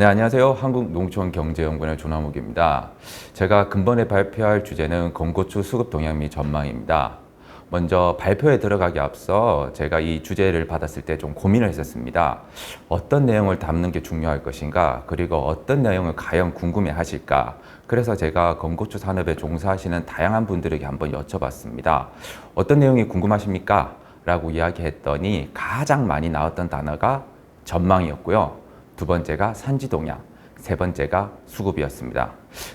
네, 안녕하세요. 한국농촌경제연구원의 조남욱입니다. 제가 근본에 발표할 주제는 건고추 수급 동향 및 전망입니다. 먼저 발표에 들어가기 앞서 제가 이 주제를 받았을 때 좀 고민을 했었습니다. 어떤 내용을 담는 게 중요할 것인가, 그리고 어떤 내용을 과연 궁금해 하실까. 그래서 제가 건고추 산업에 종사하시는 다양한 분들에게 한번 여쭤봤습니다. 어떤 내용이 궁금하십니까? 라고 이야기했더니 가장 많이 나왔던 단어가 전망이었고요. 두 번째가 산지 동향, 세 번째가 수급이었습니다.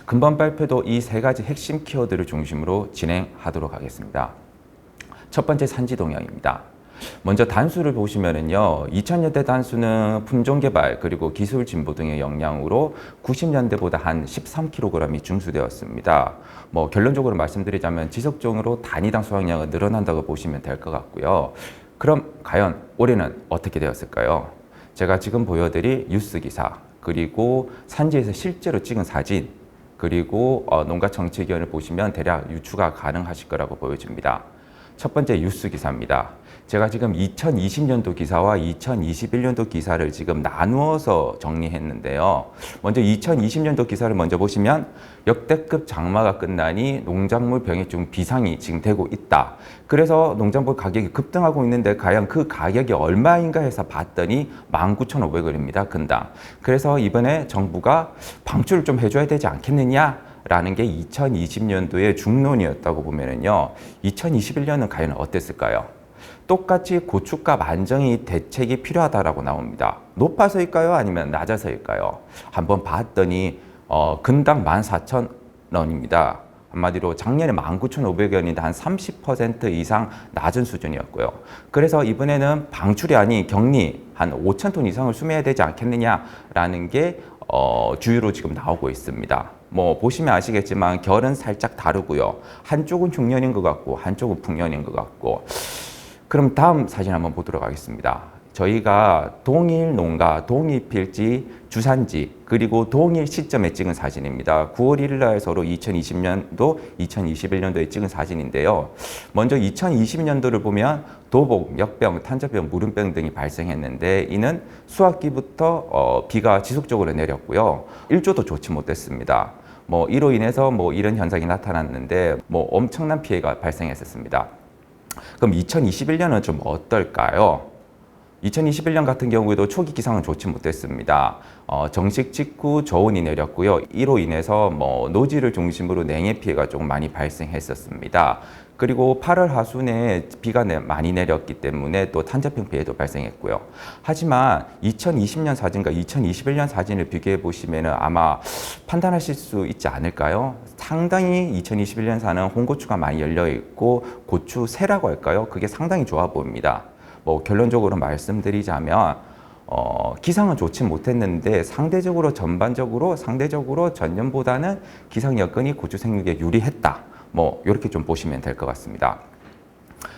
금번 발표도 이 세 가지 핵심 키워드를 중심으로 진행하도록 하겠습니다. 첫 번째 산지 동향입니다. 먼저 단수를 보시면은요, 2000년대 단수는 품종 개발 그리고 기술 진보 등의 영향으로 90년대보다 한 13kg이 중수되었습니다. 뭐 결론적으로 말씀드리자면 지속적으로 단위당 수확량은 늘어난다고 보시면 될 것 같고요. 그럼 과연 올해는 어떻게 되었을까요? 제가 지금 보여드릴 뉴스 기사 그리고 산지에서 실제로 찍은 사진 그리고 어, 농가 정책위원을 보시면 대략 유추가 가능하실 거라고 보여집니다. 첫 번째 뉴스 기사입니다. 제가 지금 2020년도 기사와 2021년도 기사를 지금 나누어서 정리했는데요. 먼저 2020년도 기사를 먼저 보시면 역대급 장마가 끝나니 농작물 병해충 비상이 지금 되고 있다. 그래서 농작물 가격이 급등하고 있는데 과연 그 가격이 얼마인가 해서 봤더니 19,500원입니다. 근당. 그래서 이번에 정부가 방출을 좀 해줘야 되지 않겠느냐? 라는 게 2020년도의 중론이었다고 보면은요. 2021년은 과연 어땠을까요? 똑같이 고춧값 안정이 대책이 필요하다라고 나옵니다. 높아서일까요? 아니면 낮아서일까요? 한번 봤더니 어, 근당 14,000원입니다. 한마디로 작년에 19,500원인데 한 30% 이상 낮은 수준이었고요. 그래서 이번에는 방출이 아닌 격리 한 5천 톤 이상을 수매해야 되지 않겠느냐라는 게 어, 주유로 지금 나오고 있습니다. 뭐 보시면 아시겠지만 결은 살짝 다르고요. 한쪽은 중년인 것 같고 한쪽은 풍년인 것 같고. 그럼 다음 사진 한번 보도록 하겠습니다. 저희가 동일 농가, 동일 필지, 주산지, 그리고 동일 시점에 찍은 사진입니다. 9월 1일 날 서로 2020년도, 2021년도에 찍은 사진인데요. 먼저 2020년도를 보면 도복, 역병, 탄저병, 무름병 등이 발생했는데 이는 수학기부터 어, 비가 지속적으로 내렸고요. 일조도 좋지 못했습니다. 뭐 이로 인해서 뭐 이런 현상이 나타났는데 뭐 엄청난 피해가 발생했었습니다. 그럼 2021년은 좀 어떨까요? 2021년 같은 경우에도 초기 기상은 좋지 못했습니다. 어, 정식 직후 저온이 내렸고요. 이로 인해서 뭐 노지를 중심으로 냉해 피해가 조금 많이 발생했었습니다. 그리고 8월 하순에 비가 내, 많이 내렸기 때문에 또 탄저병 피해도 발생했고요. 하지만 2020년 사진과 2021년 사진을 비교해 보시면 아마 판단하실 수 있지 않을까요? 상당히 2021년 사는 홍고추가 많이 열려 있고 고추 새라고 할까요? 그게 상당히 좋아 보입니다. 뭐 결론적으로 말씀드리자면 어, 기상은 좋지 못했는데 상대적으로 전반적으로 상대적으로 전년보다는 기상 여건이 고추 생육에 유리했다. 뭐 이렇게 좀 보시면 될 것 같습니다.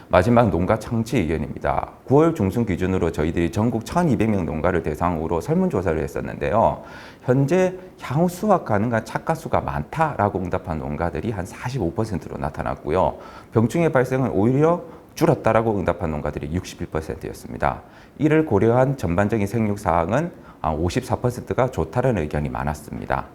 마지막 농가 청취 의견입니다. 9월 중순 기준으로 저희들이 전국 1,200명 농가를 대상으로 설문조사를 했었는데요. 현재 향후 수확 가능한 착가수가 많다라고 응답한 농가들이 한 45%로 나타났고요. 병충해 발생은 오히려 줄었다라고 응답한 농가들이 61%였습니다. 이를 고려한 전반적인 생육 사항은 54%가 좋다는 의견이 많았습니다.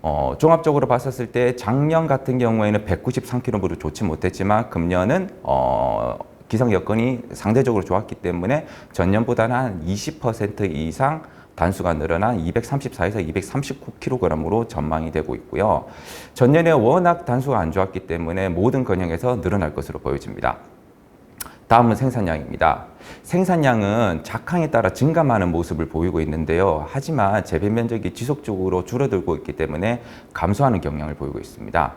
어, 종합적으로 봤었을 때 작년 같은 경우에는 193km로 좋지 못했지만 금년은 어, 기상 여건이 상대적으로 좋았기 때문에 전년보다는 한 20% 이상 단수가 늘어난 234에서 239kg으로 전망이 되고 있고요. 전년에 워낙 단수가 안 좋았기 때문에 모든 근형에서 늘어날 것으로 보여집니다. 다음은 생산량입니다. 생산량은 작황에 따라 증감하는 모습을 보이고 있는데요. 하지만 재배 면적이 지속적으로 줄어들고 있기 때문에 감소하는 경향을 보이고 있습니다.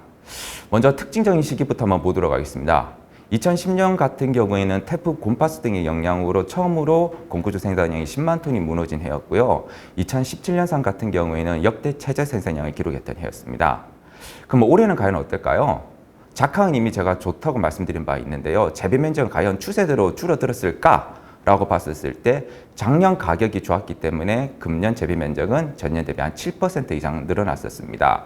먼저 특징적인 시기부터 한번 보도록 하겠습니다. 2010년 같은 경우에는 태풍 곰파스 등의 영향으로 처음으로 공구주 생산량이 10만 톤이 무너진 해였고요. 2017년산 같은 경우에는 역대 최저 생산량을 기록했던 해였습니다. 그럼 올해는 과연 어떨까요? 작황은 이미 제가 좋다고 말씀드린 바 있는데요. 재배 면적은 과연 추세대로 줄어들었을까? 라고 봤었을 때 작년 가격이 좋았기 때문에 금년 재배 면적은 전년 대비 한 7% 이상 늘어났었습니다.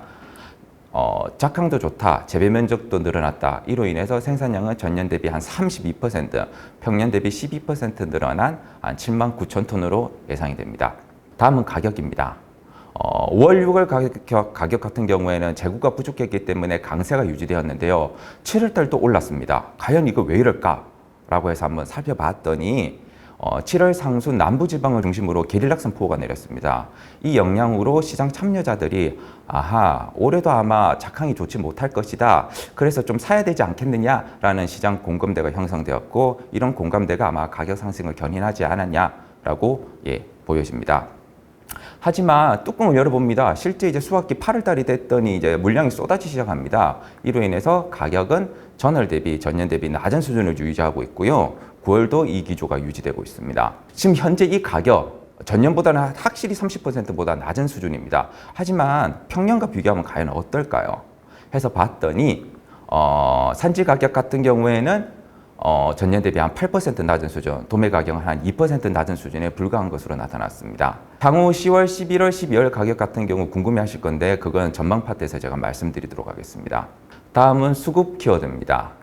어, 작황도 좋다, 재배 면적도 늘어났다. 이로 인해서 생산량은 전년 대비 한 32%, 평년 대비 12% 늘어난 한 7만 9천 톤으로 예상이 됩니다. 다음은 가격입니다. 어, 5월, 6월 가격, 가격 같은 경우에는 재고가 부족했기 때문에 강세가 유지되었는데요. 7월 달 또 올랐습니다. 과연 이거 왜 이럴까? 라고 해서 한번 살펴봤더니 어, 7월 상순 남부지방을 중심으로 게릴락선 폭우가 내렸습니다. 이 영향으로 시장 참여자들이 아하 올해도 아마 작황이 좋지 못할 것이다. 그래서 좀 사야 되지 않겠느냐라는 시장 공감대가 형성되었고 이런 공감대가 아마 가격 상승을 견인하지 않았냐라고 예, 보여집니다. 하지만 뚜껑을 열어봅니다. 실제 이제 수학기 8월 달이 됐더니 이제 물량이 쏟아지기 시작합니다. 이로 인해서 가격은 전월 대비 전년 대비 낮은 수준을 유지하고 있고요. 9월도 이 기조가 유지되고 있습니다. 지금 현재 이 가격 전년보다는 확실히 30%보다 낮은 수준입니다. 하지만 평년과 비교하면 과연 어떨까요? 해서 봤더니 어, 산지 가격 같은 경우에는 어, 전년 대비 한 8% 낮은 수준, 도매 가격은 한 2% 낮은 수준에 불과한 것으로 나타났습니다. 향후 10월, 11월, 12월 가격 같은 경우 궁금해 하실 건데 그건 전망 파트에서 제가 말씀드리도록 하겠습니다. 다음은 수급 키워드입니다.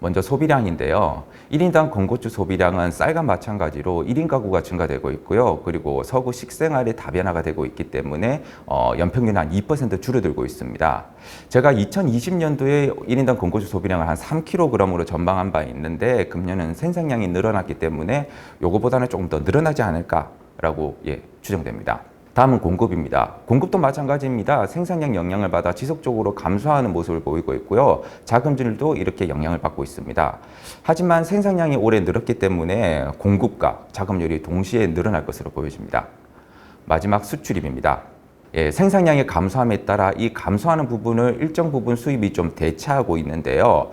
먼저 소비량인데요. 1인당 건고주 소비량은 쌀과 마찬가지로 1인 가구가 증가되고 있고요. 그리고 서구 식생활의 다변화가 되고 있기 때문에 어, 연평균 한 2% 줄어들고 있습니다. 제가 2020년도에 1인당 건고주 소비량을 한 3kg으로 전망한 바 있는데 금년은 생산량이 늘어났기 때문에 요거보다는 조금 더 늘어나지 않을까라고 예, 추정됩니다. 다음은 공급입니다. 공급도 마찬가지입니다. 생산량 영향을 받아 지속적으로 감소하는 모습을 보이고 있고요. 자금줄도 이렇게 영향을 받고 있습니다. 하지만 생산량이 올해 늘었기 때문에 공급과 자금률이 동시에 늘어날 것으로 보여집니다. 마지막 수출입입니다. 예, 생산량의 감소함에 따라 이 감소하는 부분을 일정 부분 수입이 좀 대체하고 있는데요.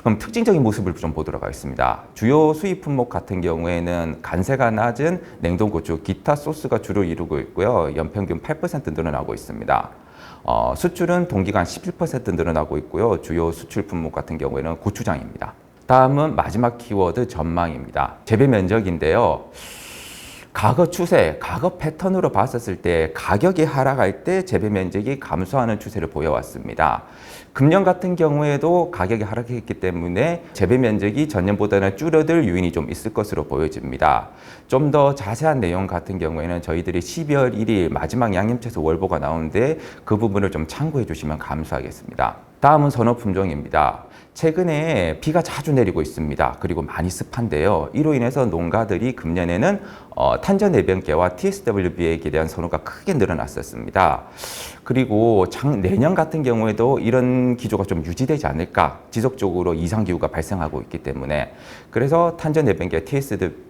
그럼 특징적인 모습을 좀 보도록 하겠습니다. 주요 수입 품목 같은 경우에는 간세가 낮은 냉동 고추, 기타 소스가 주로 이루고 있고요. 연평균 8% 늘어나고 있습니다. 어, 수출은 동기간 11% 늘어나고 있고요. 주요 수출 품목 같은 경우에는 고추장입니다. 다음은 마지막 키워드 전망입니다. 재배 면적인데요. 과거 추세, 과거 패턴으로 봤었을 때 가격이 하락할 때 재배 면적이 감소하는 추세를 보여왔습니다. 금년 같은 경우에도 가격이 하락했기 때문에 재배 면적이 전년보다는 줄어들 요인이 좀 있을 것으로 보여집니다. 좀 더 자세한 내용 같은 경우에는 저희들이 12월 1일 마지막 양념채소 월보가 나오는데 그 부분을 좀 참고해 주시면 감사하겠습니다. 다음은 선호 품종입니다. 최근에 비가 자주 내리고 있습니다. 그리고 많이 습한데요. 이로 인해서 농가들이 금년에는 어, 탄전 내변계와 TSWB에 대한 선호가 크게 늘어났었습니다. 그리고 장, 내년 같은 경우에도 이런 기조가 좀 유지되지 않을까 지속적으로 이상 기후가 발생하고 있기 때문에 그래서 탄전 내변계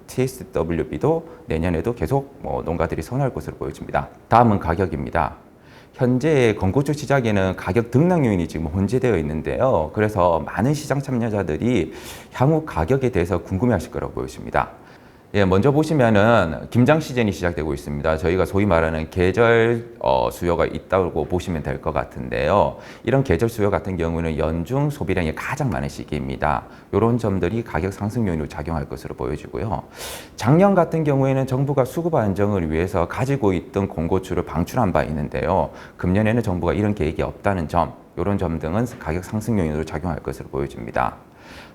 TSWB도 내년에도 계속 뭐 농가들이 선호할 것으로 보여집니다. 다음은 가격입니다. 현재 건고주 시장에는 가격 등락 요인이 지금 혼재되어 있는데요. 그래서 많은 시장 참여자들이 향후 가격에 대해서 궁금해하실 거라고 보여집니다. 예, 먼저 보시면은 김장 시즌이 시작되고 있습니다. 저희가 소위 말하는 계절 어, 수요가 있다고 보시면 될 것 같은데요. 이런 계절 수요 같은 경우는 연중 소비량이 가장 많은 시기입니다. 이런 점들이 가격 상승 요인으로 작용할 것으로 보여지고요. 작년 같은 경우에는 정부가 수급 안정을 위해서 가지고 있던 공고추를 방출한 바 있는데요. 금년에는 정부가 이런 계획이 없다는 점, 이런 점 등은 가격 상승 요인으로 작용할 것으로 보여집니다.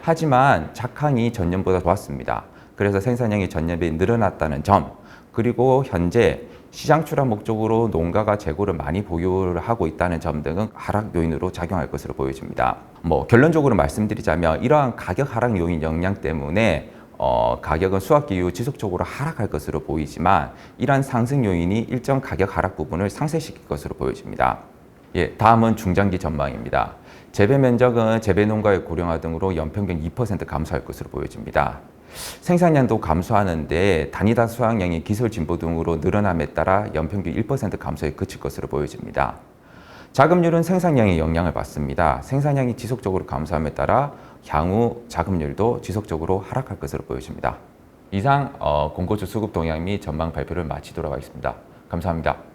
하지만 작황이 전년보다 좋았습니다. 그래서 생산량이 전년 대비 늘어났다는 점 그리고 현재 시장 출하 목적으로 농가가 재고를 많이 보유를 하고 있다는 점 등은 하락 요인으로 작용할 것으로 보여집니다. 뭐 결론적으로 말씀드리자면 이러한 가격 하락 요인 영향 때문에 어, 가격은 수학기 이후 지속적으로 하락할 것으로 보이지만 이러한 상승 요인이 일정 가격 하락 부분을 상쇄시킬 것으로 보여집니다. 예, 다음은 중장기 전망입니다. 재배 면적은 재배 농가의 고령화 등으로 연평균 2% 감소할 것으로 보여집니다. 생산량도 감소하는데 단위당 수확량이 기술 진보 등으로 늘어남에 따라 연평균 1% 감소에 그칠 것으로 보여집니다. 자금률은 생산량에 영향을 받습니다. 생산량이 지속적으로 감소함에 따라 향후 자금률도 지속적으로 하락할 것으로 보여집니다. 이상 어, 공고주 수급 동향 및 전망 발표를 마치도록 하겠습니다. 감사합니다.